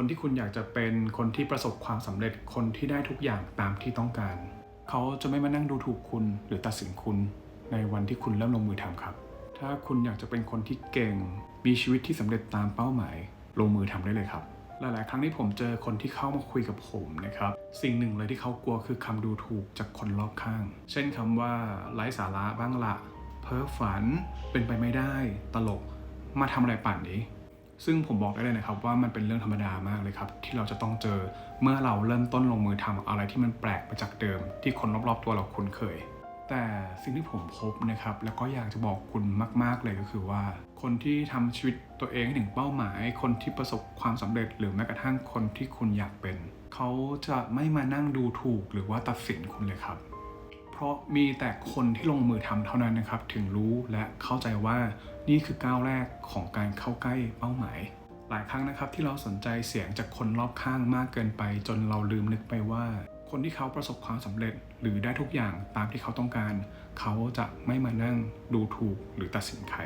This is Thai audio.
คนที่คุณอยากจะเป็นคนที่ประสบความสำเร็จคนที่ได้ทุกอย่างตามที่ต้องการ เขาจะไม่มานั่งดูถูกคุณหรือตัดสินคุณในวันที่คุณเริ่มลงมือทำครับ ถ้าคุณอยากจะเป็นคนที่เก่ง มีชีวิตที่สำเร็จตามเป้าหมาย ลงมือทำได้เลยครับ หลาย ๆ ครั้งที่ผมเจอคนที่เข้ามาคุยกับผมนะครับ สิ่งหนึ่งเลยที่เขากลัวคือคำดูถูกจากคนรอบข้าง เช่นคำว่าไร้สาระบ้างละเพ้อฝัน เป็นไปไม่ได้ ตลก มาทำอะไรป่านนี้ ซึ่งผมบอกได้เลยนะครับว่ามันเป็นเรื่องธรรมดามากเลยครับ ที่เราจะต้องเจอเมื่อเราเริ่มต้นลงมือทำอะไรที่มันแปลกไปจากเดิม ที่คนรอบๆตัวเราคุ้นเคย แต่สิ่งที่ผมพบนะครับ แล้วก็อยากจะบอกคุณมาก ๆเลยก็คือว่า คนที่ทำชีวิตตัวเองให้ถึงเป้าหมาย คนที่ประสบความสำเร็จ หรือแม้กระทั่งคนที่คุณอยากเป็น เขาจะไม่มานั่งดูถูกหรือว่าตัดสินคุณเลยครับ เพราะมีแต่คนที่ลงมือทำเท่านั้นนะครับ ถึงรู้และเข้าใจว่านี่คือก้าวแรกของการเข้าใกล้เป้าหมาย หลายครั้งนะครับที่เราสนใจเสียงจากคนรอบข้างมากเกินไป จนเราลืมนึกไปว่า คนที่เขาประสบความสำเร็จหรือได้ทุกอย่างตามที่เขาต้องการ เขาจะไม่มานั่งดูถูกหรือตัดสินใคร